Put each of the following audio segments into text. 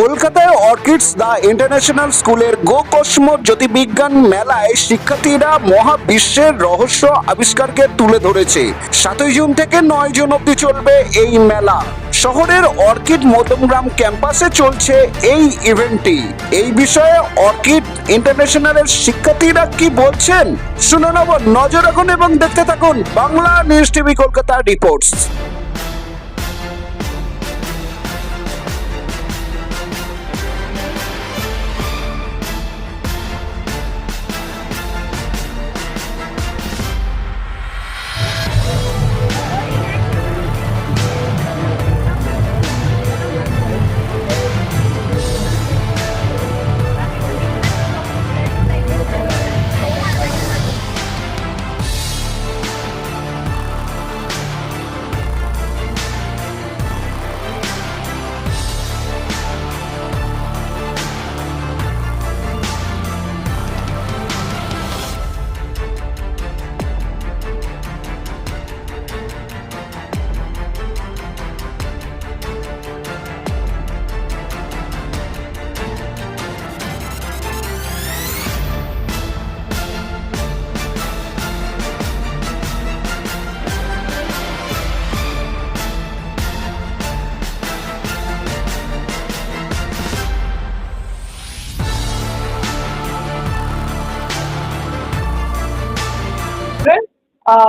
কলকাতায় orchids the international স্কুলের গো কসম জ্যোতির্বিজ্ঞান মেলায় শিক্ষার্থীরা মহাবিশ্বের রহস্য আবিষ্কারকে তুলে ধরেছে সাতই জুন থেকে নয় জুন অবধি চলবে এই মেলা শহরের অর্কিড মদমগ্রাম ক্যাম্পাসে চলছে এই ইভেন্টটি এই বিষয়ে অর্কিড ইন্টারন্যাশনালের শিক্ষার্থীরা কি বলছেন শুনে নব নজর রাখুন এবং দেখতে থাকুন Bangla news TV Kolkata reports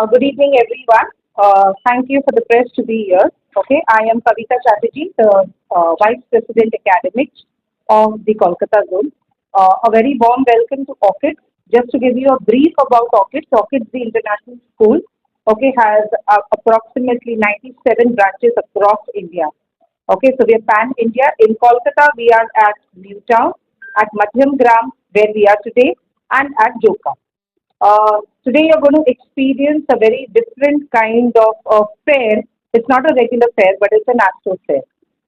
Uh, good evening, everyone. Uh, thank you for the press to be here. Okay, I am Kavita Chatterjee, the uh, Vice President Academics of the Kolkata Zone. Uh, a very warm welcome to Orchid. Just to give you a brief about Orchid, Orchid, the international school, okay, has uh, approximately 97 branches across India. Okay, so we are pan India. In Kolkata, we are at Newtown, at Madhyam Gram, where we are today, and at Joka. Uh, today you're going to experience a very different kind of, of fair. It's not a regular fair, but it's an astro fair,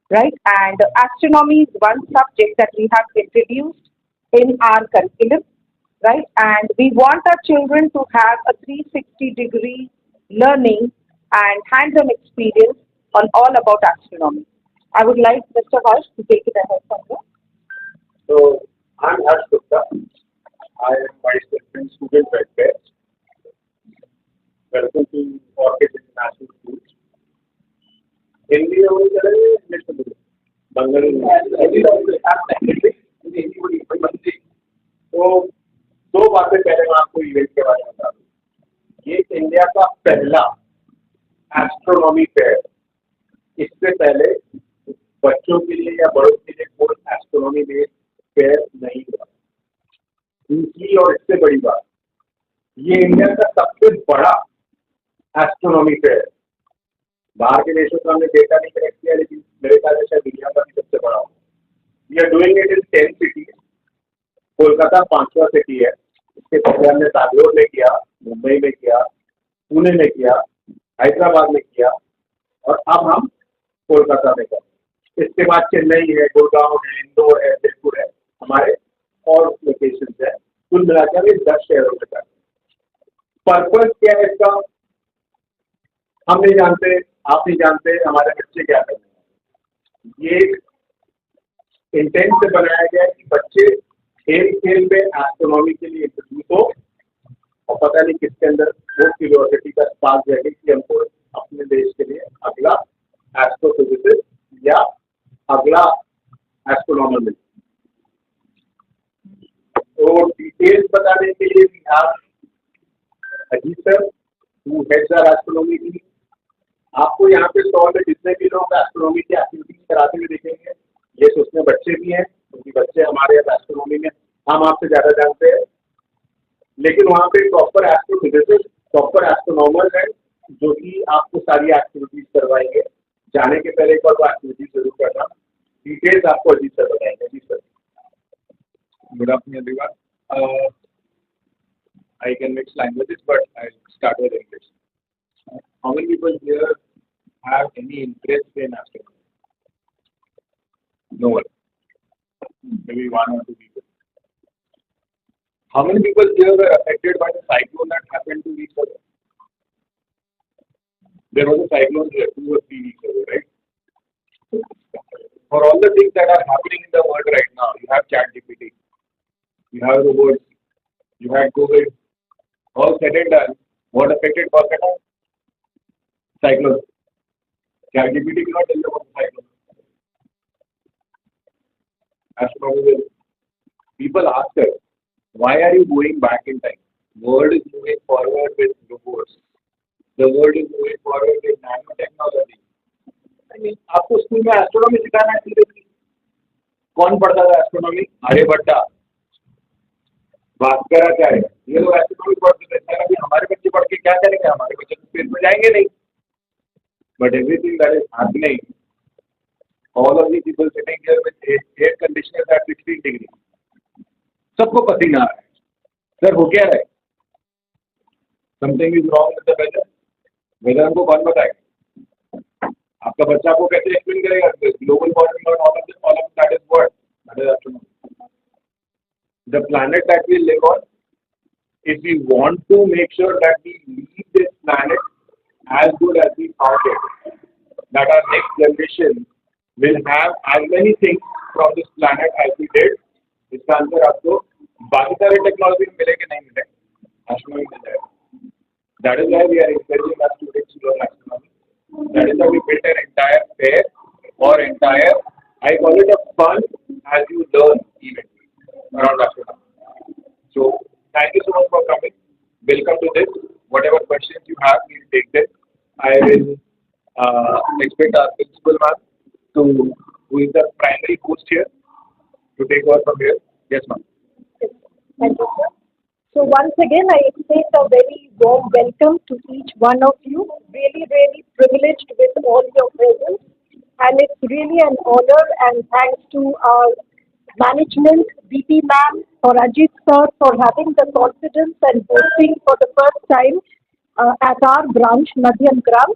right? And astronomy is one subject that we have introduced in our curriculum, right? And we want our children to have a 360 degree learning and hands-on experience on all about astronomy. I would like Mr. Harsh to take it ahead from you. So, I'm Harsh Gupta. I am Vice President Student Welfare. Welcome to Orchid International Schools. Hindi में में बोल बंगाली तो दो बातें पहले मैं आपको event के बारे में बता दूँ ये इंडिया का पहला एस्ट्रोनॉमी फेयर इससे पहले बच्चों के लिए या बड़ों के लिए कोई एस्ट्रोनॉमी बेस्ड फेयर नहीं हुआ दूसरी और इससे बड़ी बात ये इंडिया का सबसे बड़ा एस्ट्रोनॉमी फेयर है बाहर के देशों का हमने डेटा नहीं कलेक्ट किया लेकिन मेरे ख्याल से शायद दुनिया का भी सबसे बड़ा हो we are doing it in ten city Kolkata पांचवा सिटी है इसके पहले हमने बैंगलोर में किया मुंबई में किया पुणे में किया हैदराबाद में किया और अब हम कोलकाता में कर इसके बाद चेन्नई है मिलाकर दस शेयर होने का पर्पज क्या है इसका हम नहीं जानते आप नहीं जानते हमारे बच्चे क्या कर रहे हैं ये इंटेंट से बनाया गया कि बच्चे खेल खेल में एस्ट्रोनॉमी के लिए इंटरव्यू हो और पता नहीं किसके अंदर वो क्यूरियोसिटी का पास जाएगी कि हमको अपने देश के लिए अगला एस्ट्रोफिजिस या अगला एस्ट्रोनॉमर मिले तो डिटेल्स बताने के लिए भी आप Ajit sir two heads our astronomy की आपको यहाँ पे स्टॉल में जितने भी लोग एस्ट्रोनॉमी की एक्टिविटीज कराते हुए देखेंगे ये तो उसमें बच्चे भी हैं क्योंकि तो बच्चे हमारे यहाँ एस्ट्रोनॉमी में हम आपसे ज़्यादा जानते हैं लेकिन वहाँ पे प्रॉपर एस्ट्रो प्रॉपर एस्ट्रोनॉमर है जो कि आपको सारी एक्टिविटीज करवाएंगे जाने के पहले एक बार वो एक्टिविटीज जरूर करना डिटेल्स आपको अजीत सर बताएंगे जी sir Good afternoon, everyone. Uh, I can mix languages, but I'll start with English. How many people here have any interest in astronomy? No one. Maybe one or two people. How many people here were affected by the cyclone that happened two weeks ago? There was a cyclone here two or three weeks ago, right? For all the things that are happening in the world right now, you have ChatGPT, you have robots, you had COVID. All said and done, what affected Kolkata? Cyclone. ChatGPT cannot tell you about the cyclone. As Astronomical. People ask us, why are you going back in time? World is moving forward with robots. The world is moving forward with nanotechnology. I mean, आपको school में astronomy सिखाना चाहिए कौन पढ़ता था astronomy Aryabhatta Bhaskar क्या है ये लोग ऐसे थोड़ी पढ़ सकते हैं हमारे बच्चे पढ़ के क्या करेंगे हमारे बच्चे तो स्पेस में तो जाएंगे नहीं but everything that is happening all of the people sitting here with air conditioner at 16 degree सबको पसीना आ रहा है सर हो क्या है something is wrong with the weather weather हमको कौन बताएगा आपका बच्चा आपको कैसे एक्सप्लेन करेगा ग्लोबल वार्मिंग और all of this all of that is what that is afternoon the planet that we live on, if we want to make sure that we leave this planet as good as we found it, that our next generation will have as many things from this planet as we did, this answer up to Bakitari technology. That is why we are encouraging our students to learn astronomy. That is how we built an entire fair or entire, I call it a fun as you learn. Again, I extend a very warm welcome to each one of you. Really, really privileged with all your presence. And it's really an honor and thanks to our management, BP ma'am, for Ajit sir, for having the confidence and hosting for the first time uh, at our branch, Madhyam Gram.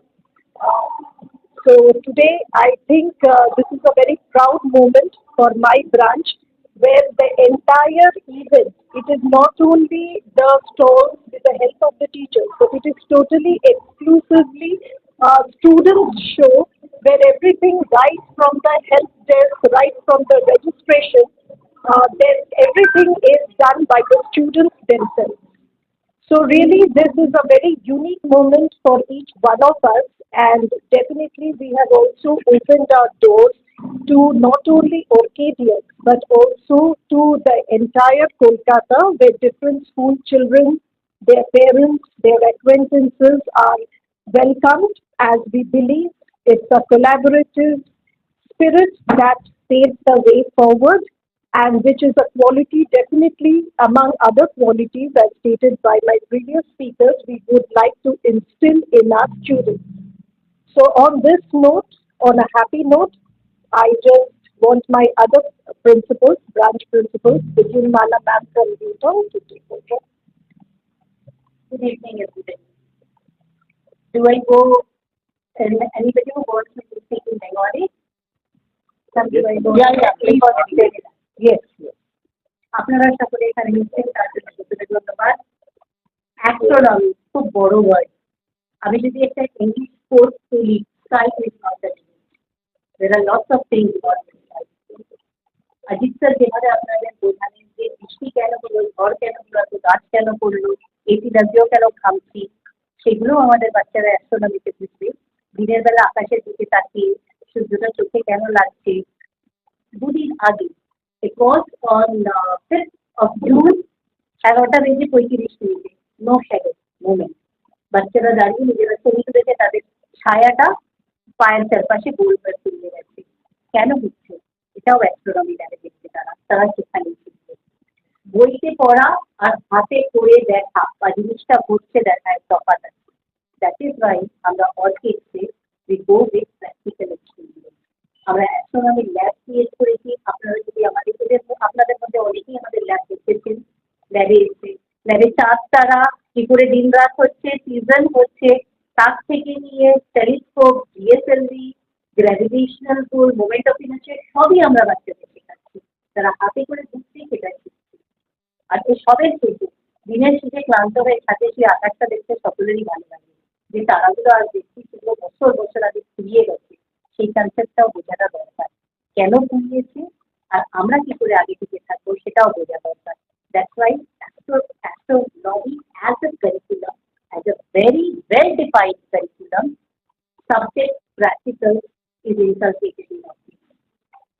Uh, so today, I think uh, this is a very proud moment for my branch where the entire event, it is not only the stalls with the help of the teachers, but it is totally exclusively students show where everything right from the help desk, right from the registration, uh, then everything is done by the students themselves. So really this is a very unique moment for each one of us and definitely we have also opened our doors to not only Orchidex but also to the entire Kolkata, where different school children, their parents, their acquaintances are welcomed as we believe it's a collaborative spirit that paves the way forward and which is a quality definitely among other qualities as stated by my previous speakers we would like to instill in our students. So on this note, on a happy note, I just want my other principals, branch principals, hmm. Bijun Mala ma'am from Utah to take over. Good evening, everybody. Do I go? Anybody who wants me to speak in Bengali? Somebody yes. go? Yeah, yeah, please. Yes, yes. আপনারা সকলে এখানে আমি যদি একটা English course তুলি sky There are lots of things about mentality. Ajit sir যেভাবে আপনাদের বোঝালেন যে বৃষ্টি কেন হলো ঝড় কেন হলো এত গাছ কেন পড়লো এটি লাগিয়েও কেন খামছি সেগুলো আমাদের বাচ্চারা অ্যাস্ট্রোনমিতে বুঝবে দিনের বেলা আকাশের দিকে তাকিয়ে সূর্যটা চোখে কেন লাগছে দুদিন আগে it was on fifth of June এগারোটা বেজে পঁয়ত্রিশ মিনিটে নো শ্যাডো মোমেন্ট বাচ্চারা দাঁড়িয়ে নিজেরা ছবি তুলেছে তাদের ছায়াটা ফাইল সার্চ করছি ভুল পথে চলে যাচ্ছি কেন হচ্ছে এটা ও অ্যাস্ট্রোনমি ল্যাবে দেখতে tara তারা শিক্ষানীতি बोलते পড়া আর হাতে করে দেখা পরিমिष्टা করতে দরকার software that is right on the Ortiz we go 빅 practical learning আমরা অ্যাস্ট্রোনমি ল্যাব ক্রিয়েট করেছি আপনারা যদি আমাদের দেখুন আপনাদের মধ্যে অনেকেই আমাদের ল্যাব এসেছেন ল্যাব এই যে নবে সাত তারা কিছু দিন রাত হচ্ছে সিজন হচ্ছে তার থেকে নিয়ে telescope DSLV gravitational pull moment of inertia সবই আমরা বাচ্চাদের শেখাচ্ছি তারা হাতে করে বুঝতেই সেটা শিখছে আর এই সবের থেকে দিনের শেষে ক্লান্ত হয়ে সাথে সেই আকাশটা দেখতে সকলেরই ভালো লাগে যে তারাগুলো আর দেখছি সেগুলো বছর বছর আগে ফুরিয়ে গেছে সেই কনসেপ্টটাও বোঝাটা দরকার কেন ফুরিয়েছে আর আমরা কি করে আগে টিকে থাকবো সেটাও বোঝা দরকার that's why astrology as a curriculum as a very well defined curriculum, subject practical is inculcated in our people.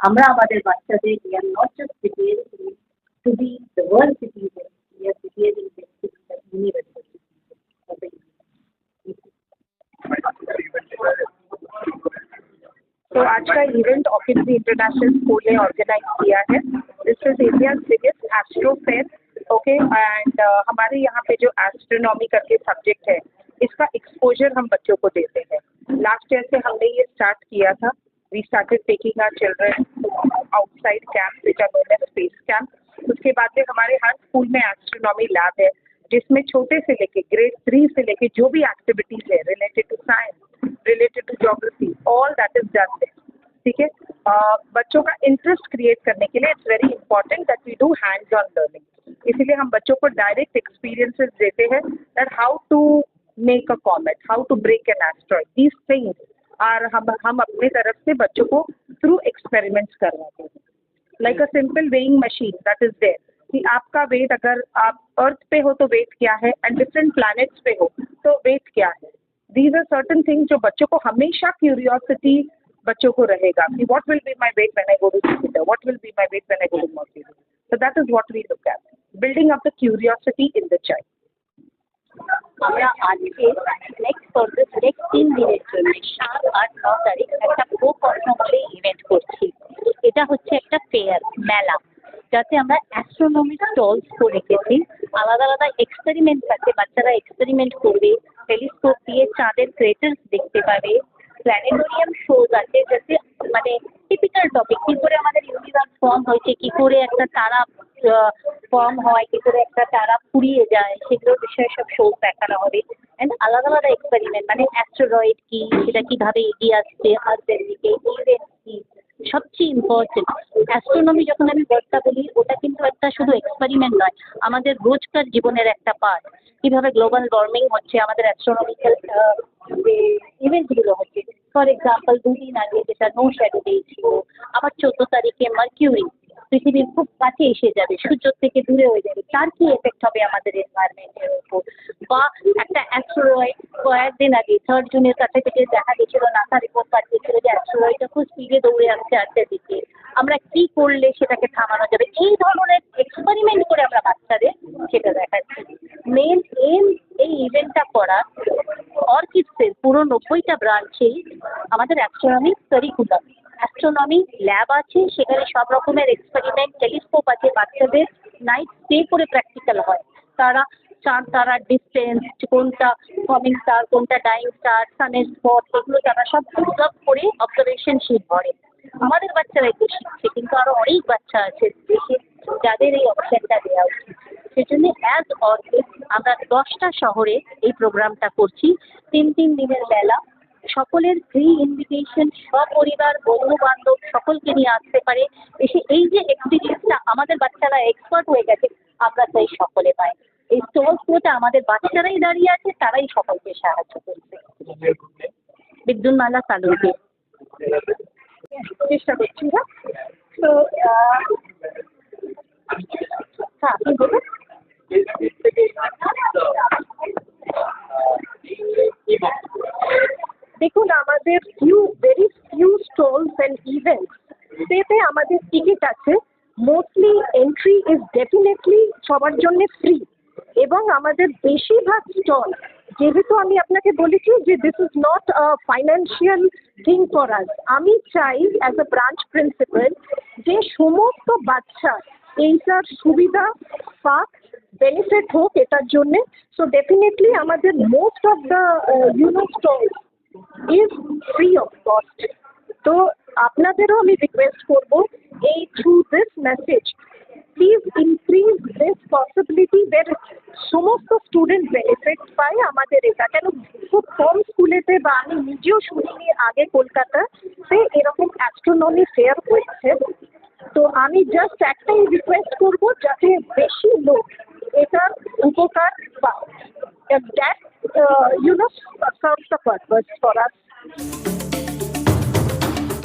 আমরা আমাদের বাচ্চাদের we are not just preparing to be the world citizen, we are preparing them to be the university of the तो आज का event ऑफिस भी international school ने organise किया है this is India biggest astro fair okay and हमारे यहाँ पे जो एस्ट्रोनॉमी करके सब्जेक्ट है एक्सपोजर हम बच्चों को देते हैं लास्ट ईयर से हमने ये स्टार्ट किया था we started taking our children outside camp which are known space camp उसके बाद में हमारे हर स्कूल में एस्ट्रोनॉमी लैब है जिसमें छोटे से लेके ग्रेड थ्री से लेके जो भी एक्टिविटीज है related to science related to geography all that is done ठीक है बच्चों का इंटरेस्ट क्रिएट करने के लिए it's very important that we do hands on learning इसीलिए हम बच्चों को डायरेक्ट एक्सपीरियंसेस देते हैं that how to make a comet how to break an asteroid these things are हम हम अपने तरफ से बच्चों को थ्रू एक्सपेरिमेंट्स करवाते हैं like a simple weighing machine that is there कि आपका वेट अगर आप अर्थ पे हो तो वेट क्या है एंड डिफरेंट प्लैनेट्स पे हो तो वेट क्या है दीज आर सर्टन थिंग्स जो बच्चों को हमेशा क्यूरियोसिटी बच्चों को रहेगा कि what will be my weight when I go to Jupiter what will be my weight when I go to Mercury so that is what we look at building up the curiosity in the child আমরা আজকে next পর্বে next তিন দিনের জন্য সাত আট ন তারিখ একটা ভোগ কথা বলে ইভেন্ট করছি এটা হচ্ছে একটা ফেয়ার মেলা যাতে আমরা অ্যাস্ট্রোনমি স্টলস করে রেখেছি আলাদা আলাদা এক্সপেরিমেন্ট আছে বাচ্চারা এক্সপেরিমেন্ট করবে টেলিস্কোপ দিয়ে চাঁদের ক্রেটার্স দেখতে পাবে প্ল্যানেটোরিয়াম শোজ আছে যাতে মানে টিপিক্যাল টপিক কী করে আমাদের ইউনিভার্স ফর্ম হয়েছে কী করে একটা তারা ফর্ম হয় কী করে একটা তারা ফুরিয়ে যায় সেগুলোর বিষয়ে সব শোজ দেখানো হবে অ্যান্ড আলাদা আলাদা এক্সপেরিমেন্ট মানে অ্যাস্ট্রোলয়েড কী সেটা কীভাবে এগিয়ে আসছে আর্থের দিকে সবচেয়ে ইম্পর্টেন্ট অ্যাস্ট্রোনমি যখন আমি বর্তা বলি ওটা কিন্তু একটা শুধু এক্সপেরিমেন্ট নয় আমাদের রোজকার জীবনের একটা পার্ট কীভাবে গ্লোবাল ওয়ার্মিং হচ্ছে আমাদের অ্যাস্ট্রোনমিক্যাল যে ইভেন্টগুলো হচ্ছে ফর এক্সাম্পল দুদিন আগে যেটা নো শ্যাডো ডে ছিল আবার চোদ্দ তারিখে মার্কিউরি পৃথিবীর খুব কাছে এসে যাবে সূর্য থেকে দূরে হয়ে যাবে তার কি এফেক্ট হবে আমাদের এনভায়রনমেন্টের উপর বা একটা অ্যাস্ট্রয়েড কয়েকদিন আগে থার্ড জুনের কাছে থেকে দেখা গেছিল নাসা রিপোর্ট পাঠিয়েছিল যে অ্যাস্ট্রয়েডটা খুব স্পিডে দৌড়ে আসছে আসছে দিকে আমরা কি করলে সেটাকে থামানো যাবে এই ধরনের এক্সপেরিমেন্ট করে আমরা বাচ্চাদের সেটা দেখাচ্ছি মেন এম এই ইভেন্টটা করা অর্কিডসের পুরো নব্বইটা ব্রাঞ্চেই আমাদের অ্যাস্ট্রোনমি কারিকুলাম অ্যাস্ট্রোনমি ল্যাব আছে সেখানে সব রকমের এক্সপেরিমেন্ট টেলিস্কোপ আছে বাচ্চাদের নাইট স্টে করে প্র্যাকটিক্যাল হয় তারা চাঁদ তারার ডিস্টেন্স কোনটা কমিং স্টার কোনটা ডাইং স্টার সানের স্পট এগুলো তারা সব অবজার্ভ করে অবজারভেশন শিট ভরে আমাদের বাচ্চারা একটু শিখছে কিন্তু আরও অনেক বাচ্চা আছে দেশে যাদের এই অপশনটা দেওয়া উচিত সেজন্য অ্যাজ অলওয়েজ আমরা দশটা শহরে এই প্রোগ্রামটা করছি তিন তিন দিনের বেলা সকলের ফ্রি ইনভিটেশন সপরিবার বন্ধু বান্ধব সকলকে নিয়ে আসতে পারে এসে এই যে এক্সপিরিয়েন্সটা আমাদের বাচ্চারা এক্সপার্ট হয়ে গেছে আমরা তাই সকলে পাই এই স্টল আমাদের বাচ্চারাই দাঁড়িয়ে আছে তারাই সকলকে সাহায্য করছে বিদ্যুন্মালা তালুকে চেষ্টা করছি তো হ্যাঁ আপনি বলুন দেখুন আমাদের few very few stalls and events সেতে আমাদের টিকিট আছে মোস্টলি এন্ট্রি ইজ ডেফিনেটলি সবার জন্যে ফ্রি এবং আমাদের বেশিরভাগ স্টল যেহেতু আমি আপনাকে বলেছি যে this is not a financial thing for us আমি চাই অ্যাজ আ ব্রাঞ্চ প্রিন্সিপাল যে সমস্ত বাচ্চা এইটার সুবিধা পাক বেনিফিট হোক এটার জন্যে সো ডেফিনেটলি আমাদের most of the you know stall is free of cost তো আপনাদেরও আমি রিকোয়েস্ট করবো এই থ্রু দিস মেসেজ